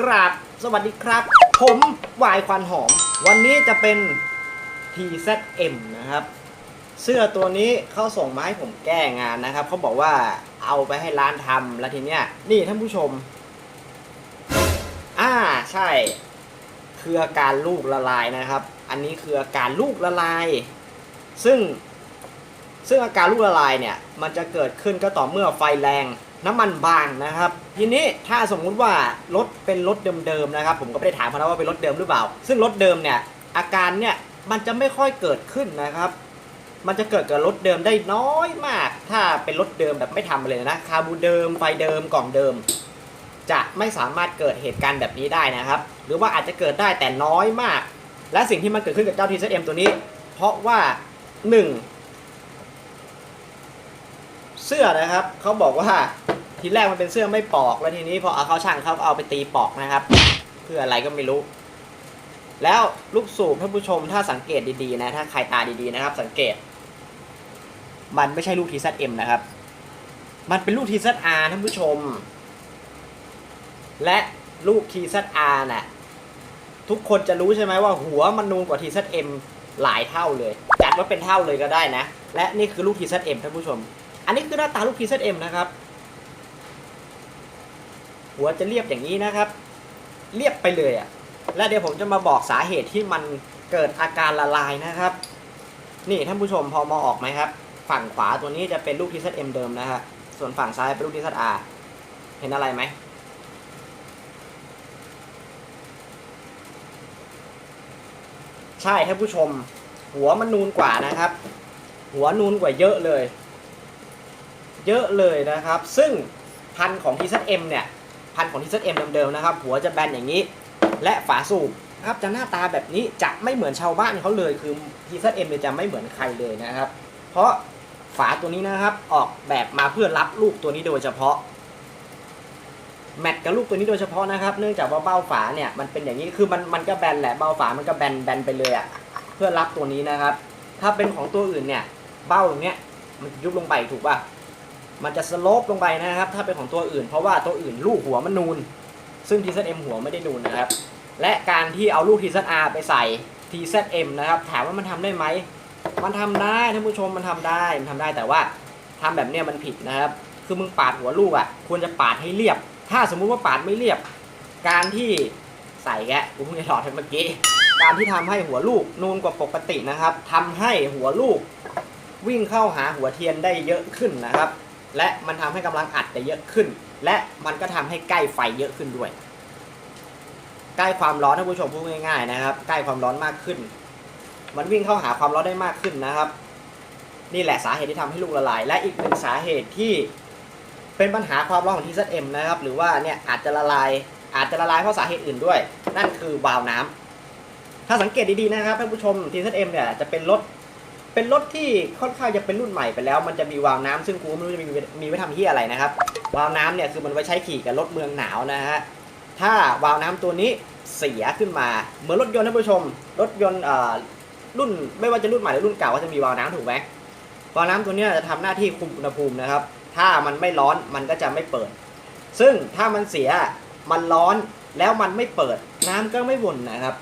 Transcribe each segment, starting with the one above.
กราบสวัสดีครับ ผมวายควันหอม วันนี้จะเป็น TZM นะครับ เสื้อตัวนี้เขาส่งมาให้ผมแก้งานนะครับเขาบอกว่าเอาไปให้ร้านทำแล้วทีเนี้ยนี่ท่านผู้ชม อ่าใช่คืออาการลูกละลายนะครับ อันนี้คืออาการลูกละลาย ซึ่งซึ่งอาการลูกละลายเนี่ย มันจะเกิดขึ้นก็ต่อเมื่อไฟแรง น้ำมันบางนะครับ ทีนี้ถ้าสมมุติว่ารถเป็นรถเดิมๆนะครับ ผมก็ไม่ได้ถามเขานะว่าเป็นรถเดิมหรือเปล่า ซึ่งรถเดิมเนี่ยอาการเนี่ยมันจะไม่ค่อยเกิดขึ้นนะครับ มันจะเกิดกับรถเดิมได้น้อยมาก ถ้าเป็นรถเดิมแบบไม่ทำอะไรเลยนะคาบูเดิมไฟเดิมกล่องเดิม จะไม่สามารถเกิดเหตุการณ์แบบนี้ได้นะครับ หรือว่าอาจจะเกิดได้แต่น้อยมาก และสิ่งที่มันเกิดขึ้นกับเจ้า TZM ตัวนี้ เพราะว่า 1 เสื้อนะครับเขาบอกว่า ทีแรกมันเป็นเสื้อไม่ปอก แล้วทีนี้พอเอาเข้าช่างเขาเอาไปตีปอกนะครับ เพื่ออะไรก็ไม่รู้ แล้วลูกสูบท่านผู้ชมถ้าสังเกตดีๆนะ ถ้าใครตาดีๆนะครับ สังเกต มันไม่ใช่ลูก TZM นะครับ มันเป็นลูก TZR ท่านผู้ชม และลูก TZR น่ะทุกคนจะรู้ใช่ไหมว่าหัวมันนูนกว่า TZM หลายเท่าเลย จัดว่าเป็นเท่าเลยก็ได้นะ และนี่คือลูก TZM ท่านผู้ชม อันนี้คือหน้าตาลูก TZM นะครับ หัวจะเรียบอย่างนี้นะครับ เรียบไปเลยอะ่ะ และเดี๋ยวผมจะมาบอกสาเหตุที่มันเกิดอาการละลายนะครับ นี่ท่านผู้ชมพอมองออกไหมครับ ฝั่งขวาตัวนี้จะเป็นลูก TZM เดิมนะฮะ ส่วนฝั่งซ้ายเป็นลูก TZR เห็นอะไรไหมใช่ท่านผู้ชม หัวมันนูนกว่านะครับ หัวนูนกว่าเยอะเลย เยอะเลยนะครับ ซึ่งพันของ TZM เนี่ย พันของ TZM เดิมๆนะครับ หัวจะแบนอย่างนี้ และฝาสูบนะครับจะหน้าตาแบบนี้จะไม่เหมือนชาวบ้านเขาเลยคือ TZM เนี่ยจะไม่เหมือนใครเลยนะครับ เพราะฝาตัวนี้นะครับออกแบบมาเพื่อรับลูกตัวนี้โดยเฉพาะ แมทกับลูกตัวนี้โดยเฉพาะนะครับ เนื่องจากว่าเบ้าฝาเนี่ยมันเป็นอย่างนี้คือมันมันก็แบนแหละเบ้าฝามันก็แบนแบนไปเลยอะ่ะเพื่อรับตัวนี้นะครับ ถ้าเป็นของตัวอื่นเนี่ยเบ้าตรงเนี้ยมันยุบลงไปถูกป่ะ มันจะสโลปลงไปนะครับ ถ้าเป็นของตัวอื่น เพราะว่าตัวอื่นลูกหัวมันนูน ซึ่ง TZM หัวไม่ได้นูนนะครับ และการที่เอาลูก TZR ไปใส่ TZM นะครับ ถามว่ามันทำได้ไหม มันทำได้ท่านผู้ชมมันทำได้ มันทำได้แต่ว่าทำแบบเนี้ยมันผิดนะครับ คือมึงปาดหัวลูกอะ่ะ ควรจะปาดให้เรียบ ถ้าสมมุติว่าปาดไม่เรียบ การที่ใส่แกะกูเพิ่งจะถอดเมื่อกี้ การที่ทำให้หัวลูกนูนกว่าปกตินะครับทำให้หัวลูกวิ่งเข้าหาหัวเทียนได้เยอะขึ้นนะครับ และมันทำให้กำลังอัดได้เยอะขึ้น และมันก็ทำให้ใกล้ไฟเยอะขึ้นด้วย ใกล้ความร้อนท่านผู้ชมพูดง่ายๆนะครับ ใกล้ความร้อนมากขึ้น มันวิ่งเข้าหาความร้อนได้มากขึ้นนะครับ นี่แหละสาเหตุที่ทำให้ลูกละลาย และอีกหนึ่งสาเหตุที่เป็นปัญหาความร้อนของ TZM นะครับ หรือว่าเนี่ยอาจจะละลาย อาจจะละลายเพราะสาเหตุอื่นด้วย นั่นคือวาล์วน้ำถ้าสังเกตดีๆนะครับท่านผู้ชม TZM เนี่ยจะเป็นรถ เป็นรถที่ค่อนข้างจะเป็นรุ่นใหม่ไปแล้ว มันจะมีวาล์วน้ำซึ่งกูไม่รู้จะมีมีไว้ทำที่อะไรนะครับ วาล์วน้ำเนี่ยคือมันไว้ใช้ขี่กับรถเมืองหนาวนะฮะ ถ้าวาล์วน้ำตัวนี้เสียขึ้นมา เหมือนรถยนต์ท่านผู้ชม รถยนต์รุ่นไม่ว่าจะรุ่นใหม่หรือรุ่นเก่าก็จะมีวาล์วน้ำถูกไหมวาล์วน้ำตัวเนี้ยจะทำหน้าที่คุมอุณหภูมินะครับ ถ้ามันไม่ร้อนมันก็จะไม่เปิด ซึ่งถ้ามันเสียมันร้อนแล้วมันไม่เปิดน้ำก็ไม่วนนะครับ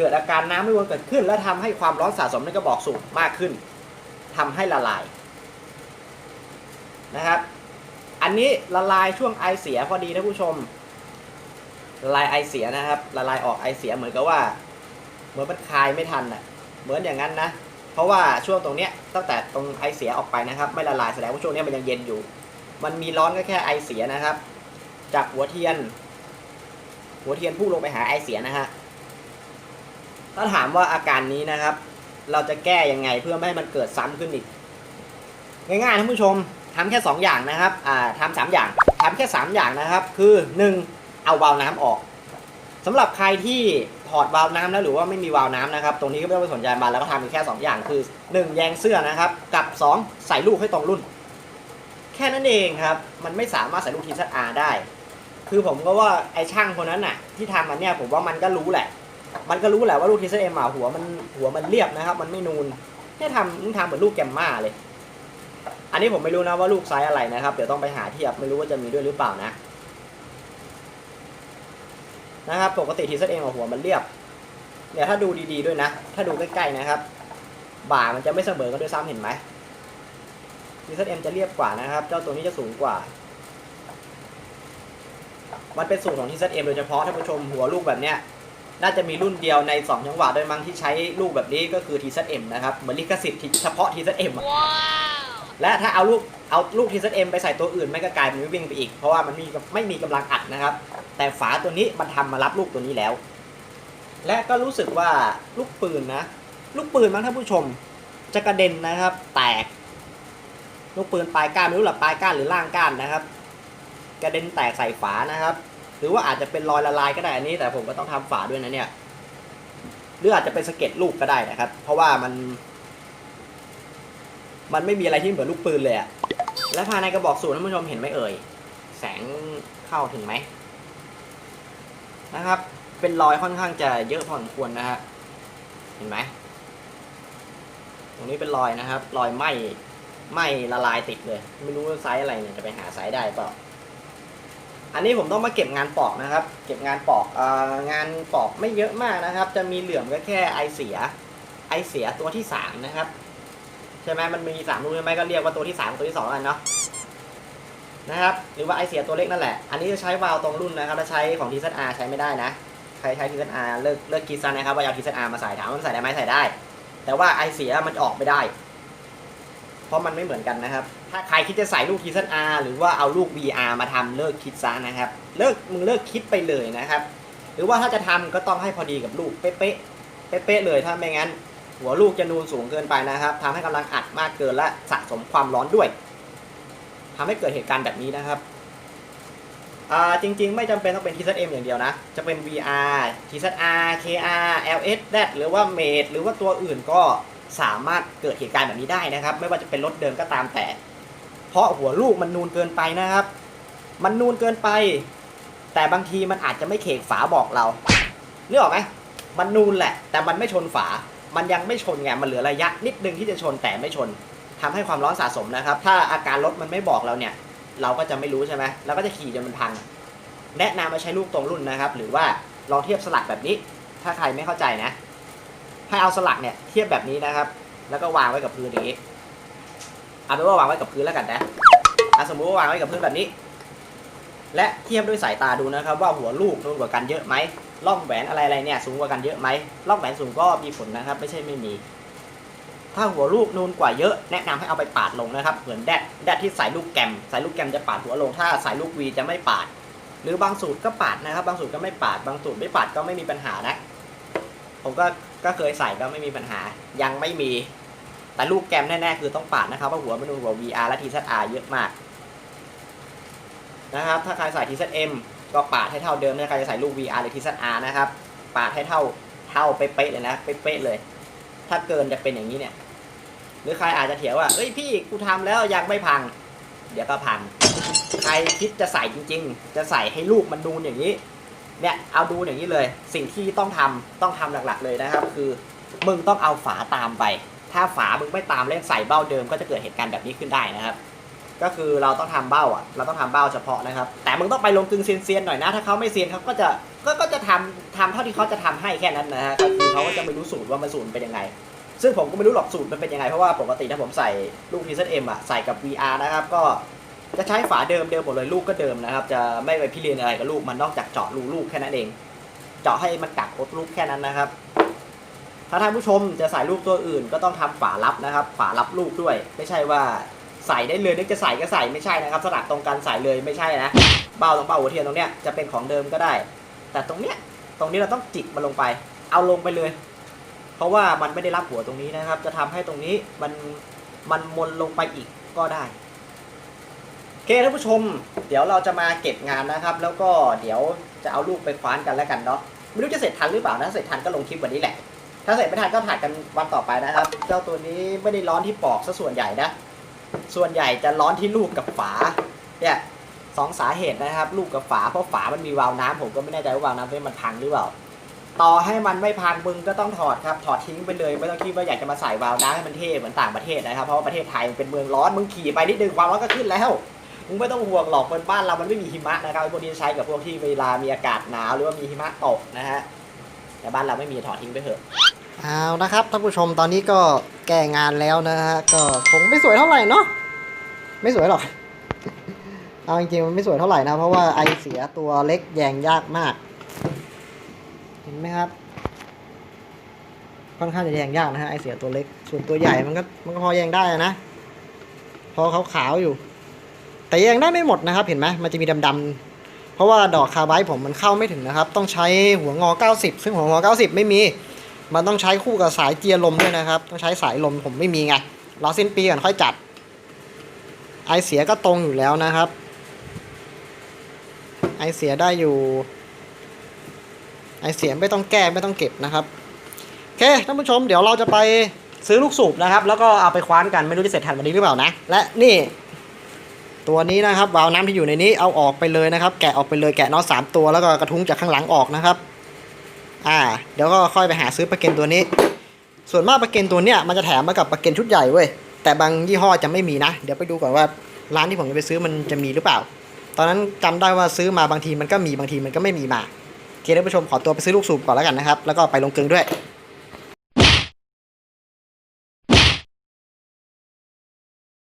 เกิดอาการน้ำไม่วนเกิดขึ้น และทำให้ความร้อนสะสมในกระบอกสูบมากขึ้นทำให้ละลายนะครับ อันนี้ละลายช่วงไอเสียพอดีนะผู้ชมละลายไอเสียนะครับ ละลายออกไอเสียเหมือนกับว่า เหมือนมันคายไม่ทันอะ เหมือนอย่างนั้นนะ เพราะว่าช่วงตรงเนี้ยตั้งแต่ตรงไอเสียออกไปนะครับ ไม่ละลายแสดงว่าช่วงนี้มันยังเย็นอยู่ มันมีร้อนก็แค่ไอเสียนะครับ จากหัวเทียน หัวเทียนพุ่งลงไปหาไอเสียนะฮะ ถ้าถามว่าอาการนี้นะครับ เราจะแก้ยังไงเพื่อไม่ให้มันเกิดซ้ำขึ้นอีก ง่ายๆท่านผู้ชมทำแค่ 2 อย่างนะครับอ่าทำสามอย่างทำแค่ 3 อย่างนะครับ คือ 1. เอาวาล์วน้ำออกสำหรับใครที่ถอดวาล์วน้ำแล้วหรือว่าไม่มีวาล์วน้ำนะครับ ตรงนี้ก็ไม่ต้องไปสนใจมันแล้วก็ทำอีกแค่ 2 อย่างคือ 1. แยงเสื้อนะครับ กับ 2. ใส่ลูกให้ตรงรุ่น แค่นั้นเองครับ มันไม่สามารถใส่ลูกทีซัอาได้ คือผมก็ว่าไอ้ช่างคนนั้นน่ะ ที่ทำมันเนี่ยผมว่ามันก็รู้แหละ มันก็รู้แหละว่าลูกทีเซอ็มอะหัวมันหัวมันเรียบนะครับ มันไม่นูนแค่ทำนี่ทำเหมือนลูกแกมมาเลย อันนี้ผมไม่รู้นะว่าลูกไซส์อะไรนะครับ เดี๋ยวต้องไปหาเทียบไม่รู้ว่าจะมีด้วยหรือเปล่านะ นะครับปกติทีเซตเอ็มหัวมันเรียบ เนี่ยถ้าดูดีๆด้วยนะ ถ้าดูใกล้ๆนะครับ บ่ามันจะไม่เสมอกันด้วยซ้ำเห็นไหมทีเซตเอ็มจะเรียบกว่านะครับ เจ้าตัวนี้จะสูงกว่ามันเป็นสูตรของทีเซตเอ็มโดยเฉพาะท่านผู้ชมหัวลูกแบบเนี้ย น่าจะมีรุ่นเดียวใน 2 จังหวะด้วยมั้งที่ใช้ลูกแบบนี้ก็คือ TZM นะครับ เหมือนลิขสิทธิ์เฉพาะ TZM อะและถ้าเอาลูกเอาลูก TZM ไปใส่ตัวอื่นไม่ก็กลายเป็นวิ่งไปอีก เพราะว่ามันมีไม่มีกำลังอัดนะครับ แต่ฝาตัวนี้มันทำมารับลูกตัวนี้แล้ว และก็รู้สึกว่าลูกปืนนะ ลูกปืนมั้งท่านผู้ชมจะกระเด็นนะครับ แตก ลูกปืนปลายก้านไม่รู้หรอปลายก้านหรือล่างก้านนะครับ กระเด็นแตกใส่ฝานะครับ หรือว่าอาจจะเป็นรอยละลายก็ได้อันนี้ แต่ผมก็ต้องทำฝาด้วยนะเนี่ยหรืออาจจะเป็นสะเก็ดลูกก็ได้นะครับ เพราะว่ามัน มันไม่มีอะไรที่เหมือนลูกปืนเลยอะและภายในกระบอกสูตรท่านผู้ชมเห็นไหมเอ่ย แสงเข้าถึงไหมนะครับ เป็นรอยค่อนข้างจะเยอะพอสมควรนะฮะเห็นไหมตรงนี้เป็นรอยนะครับ รอยไหมไหมละลายติดเลย ไม่รู้ว่าไซส์อะไรเนี่ยจะไปหาไซส์ได้เปล่า อันนี้ผมต้องมาเก็บงานปอกนะครับ เก็บงานปอกอองานปอกไม่เยอะมากนะครับ จะมีเหลื่อมก็แค่ไอเสีย ไอเสียตัวที่สามนะครับใช่ไหมมันมีสามรูใช่ไหมก็เรียกว่าตัวที่สามตัวที่สองกันเนาะนะครับ หรือว่าไอเสียตัวเล็กนั่นแหละ อันนี้จะใช้วาล์วตรงรุ่นนะครับถ้าใช้ของ TZR ใช้ไม่ได้นะ ใครใช้ TZR เลิกเลิกคิดซะนะครับว่าเอา TZR มาใส่ถามว่ามันใส่ได้ไหมใส่ได้ แต่ว่าไอเสียมันออกไม่ได้ เพราะมันไม่เหมือนกันนะครับ ถ้าใครคิดจะใส่ลูก TZR หรือว่าเอาลูก VR มาทำเลิกคิดซะนะครับ เลิกมึงเลิกคิดไปเลยนะครับ หรือว่าถ้าจะทำก็ต้องให้พอดีกับลูกเป๊ะๆเป๊ะเลยถ้าไม่งั้น หัวลูกจะนูนสูงเกินไปนะครับทำให้กำลังอัดมากเกินและสะสมความร้อนด้วยทำให้เกิดเหตุการณ์แบบนี้นะครับจริงๆ ไม่จำเป็นต้องเป็น TZM อย่างเดียวนะ จะเป็น VR TZR KR LS D หรือว่า Mate หรือว่าตัวอื่นก็สามารถเกิดเหตุการณ์แบบนี้ได้นะครับ ไม่ว่าจะเป็นรถเดิมก็ตามแต่ เพราะหัวลูกมันนูนเกินไปนะครับ มันนูนเกินไป แต่บางทีมันอาจจะไม่เขกฝาบอกเราเนึกออกไหมมันนูนแหละ แต่มันไม่ชนฝา มันยังไม่ชนไงมันเหลือระยะนิดนึงที่จะชนแต่ไม่ชนทำให้ความร้อนสะสมนะครับ ถ้าอาการรถมันไม่บอกเราเนี่ย เราก็จะไม่รู้ใช่ไหมเราก็จะขี่จนมันพัง แนะนำมาใช้ลูกตรงรุ่นนะครับ หรือว่าลองเทียบสลักแบบนี้ ถ้าใครไม่เข้าใจนะ ให้เอาสลักเนี่ยเทียบแบบนี้นะครับ แล้วก็วางไว้กับพื้นอย่างนี้ เอาเป็นว่าวางไว้กับพื้นแล้วกันนะอะสมมุติว่าวางไว้กับพื้นแบบนี้ และเทียบด้วยสายตาดูนะครับ ว่าหัวลูกนูนกว่ากันเยอะไหมล่องแหวนอะไรๆเนี่ยสูงกว่ากันเยอะไหมล่องแหวนสูงก็มีผลนะครับ ไม่ใช่ไม่มี ถ้าหัวลูกนูนกว่าเยอะแนะนำให้เอาไปปาดลงนะครับ เหมือนแดดแดดที่ใส่ลูกแกมใส่ลูกแกมจะปาดหัวลง ถ้าใส่ลูกวีจะไม่ปาด หรือบางสูตรก็ปาดนะครับ บางสูตรก็ไม่ปาด บางสูตรไม่ปาดก็ไม่มีปัญหานะ ผมก็ก็เคยใส่ก็ไม่มีปัญหา ยังไม่มี แต่ลูกแกมแน่ๆคือต้องปาดนะครับเพราะหัวมันนูนกว่า VR และ TZR เยอะมากนะครับถ้าใครใส่ TZM ก็ปาดให้เท่าเดิมถ้าใครจะใส่ลูก VR หรือ TZR นะครับปาดให้เท่าเท่าเป๊ะๆเลยนะเป๊ะๆเลย ถ้าเกินจะเป็นอย่างนี้เนี่ยหรือใครอาจจะเถียงว่าเอ้ยพี่กูทำแล้วยังไม่พัง เดี๋ยวก็พัง ใครคิดจะใส่จริง ๆ จะใส่ให้ลูกมันนูอย่างนี้เนี่ยเอาดูอย่างนี้เลย สิ่งที่ต้องทำต้องทำหลักๆเลยนะครับ คือมึงต้องเอาฝาตามไป ถ้าฝามึงไม่ตามเล่นใส่เบ้าเดิมก็จะเกิดเหตุการณ์แบบนี้ขึ้นได้นะครับ ก็คือเราต้องทำเบ้าอะ เราต้องทำเบ้าเฉพาะนะครับ แต่มึงต้องไปลงกึงเซียนๆหน่อยนะ ถ้าเขาไม่เซียนเขาก็จะก็ก็จะทำทำเท่าที่เขาจะทำให้แค่นั้นนะฮะก็คือเขาก็จะไม่รู้สูตรว่ามันสูตรเป็นยังไง ซึ่งผมก็ไม่รู้หรอกสูตรมันเป็นยังไง เพราะว่าปกติถ้าผมใส่ลูก TZM อะใส่กับ VR นะครับก็จะใช้ฝาเดิมเดิมหมดเลยลูกก็เดิมนะครับ จะไม่ไปพิเรนอะไรกับลูกมันนอกจากเจาะรูลูกแค่นั้นเอง เจาะให้มันกักกดลูกแค่นั้นนะครับ ถ้าท่านผู้ชมจะใส่ลูกตัวอื่น ก็ต้องทำฝาลับนะครับ ฝาลับลูกด้วย ไม่ใช่ว่าใส่ได้เลยนึกจะใส่ก็ใส่ไม่ใช่นะครับสลักตรงกันใส่เลยไม่ใช่นะเบ้าตรงเบ้าหัวเทียนตรงเนี้ยจะเป็นของเดิมก็ได้ แต่ตรงเนี้ยตรงนี้เราต้องจิกมันลงไป เอาลงไปเลย เพราะว่ามันไม่ได้รับหัวตรงนี้นะครับ จะทำให้ตรงนี้มันมันมนลงไปอีกก็ได้โอเคท่านผู้ชม เดี๋ยวเราจะมาเก็บงานนะครับ แล้วก็เดี๋ยวจะเอาลูกไปคว้านกันแล้วกันเนาะไม่รู้จะเสร็จทันหรือเปล่านะเสร็จทันก็ลงคลิปวันนี้แหละ ถ้าเสร็จไม่ทันก็ถ่ายกันวันต่อไปนะครับ เจ้าตัวนี้ไม่ได้ร้อนที่ปอกซะส่วนใหญ่นะ ส่วนใหญ่จะร้อนที่ลูกกับฝา เนี่ยสองสาเหตุนะครับ ลูกกับฝาเพราะฝามันมีวาล์วน้ำผมก็ไม่แน่ใจว่าวาล์วน้ำนี่มันพังหรือเปล่า ต่อให้มันไม่พังมึงก็ต้องถอดครับ ถอดทิ้งไปเลย ไม่ต้องคิดว่าอยากจะมาใส่วาล์วน้ำให้มันเท่เหมือนต่างประเทศนะครับ เพราะว่าประเทศไทยมันเป็นเมืองร้อน มึงขี่ไปนิดนึงความร้อนก็ขึ้นแล้ว มึงไม่ต้องห่วงหรอกบนบ้านเรา มันไม่มีหิมะนะครับไอ้พวกนี้ใช้กับพวกที่เวลามีอากาศหนาวหรือว่ามีหิมะตกนะฮะแต่บ้านเราไม่มีถอดทิ้งไปเถอะ เอานะครับท่านผู้ชมตอนนี้ก็แก้งานแล้วนะฮะก็คงไม่สวยเท่าไหร่เนาะไม่สวยหรอกเอาจริงๆมันไม่สวยเท่าไหร่นะเพราะว่าไอเสียตัวเล็กแยงยากมาก เห็นไหมครับค่อนข้างจะแยงยากนะฮะไอเสียตัวเล็กส่วนตัวใหญ่มันก็มันก็พอแยงได้นะพอขาวๆอยู่ แต่แยงได้ไม่หมดนะครับ เห็นไหมมันจะมีดำๆเพราะว่าดอกคาร์ไบต์ผมมันเข้าไม่ถึงนะครับ ต้องใช้หัวงอ 90 ซึ่งหัวงอ 90 ไม่มี มันต้องใช้คู่กับสายเจียร์ลมด้วยนะครับ ต้องใช้สายลมผมไม่มีไงรอสิ้นปีก่อนค่อยจัด ไอเสียก็ตรงอยู่แล้วนะครับ ไอเสียได้อยู่ ไอเสียไม่ต้องแก้ไม่ต้องเก็บนะครับโอเคท่านผู้ชมเดี๋ยวเราจะไปซื้อลูกสูบนะครับ แล้วก็เอาไปคว้านกันไม่รู้จะเสร็จทันวันนี้หรือเปล่านะ และนี่ ตัวนี้นะครับวาล์วน้ำที่อยู่ในนี้เอาออกไปเลยนะครับ แกะออกไปเลยแกะน็อตสามตัวแล้วก็กระทุ้งจากข้างหลังออกนะครับ อ่า เดี๋ยวก็ค่อยไปหาซื้อประกันตัวนี้ ส่วนมากประกันตัวเนี้ยมันจะแถมมากับประกันชุดใหญ่เว้ย แต่บางยี่ห้อจะไม่มีนะ เดี๋ยวไปดูก่อนว่าร้านที่ผมจะไปซื้อมันจะมีหรือเปล่า ตอนนั้นจำได้ว่าซื้อมาบางทีมันก็มีบางทีมันก็ไม่มีมาเคท่านผู้ชมขอตัวไปซื้อลูกสูบก่อนแล้วกันนะครับ แล้วก็ไปลงเกลืองด้วย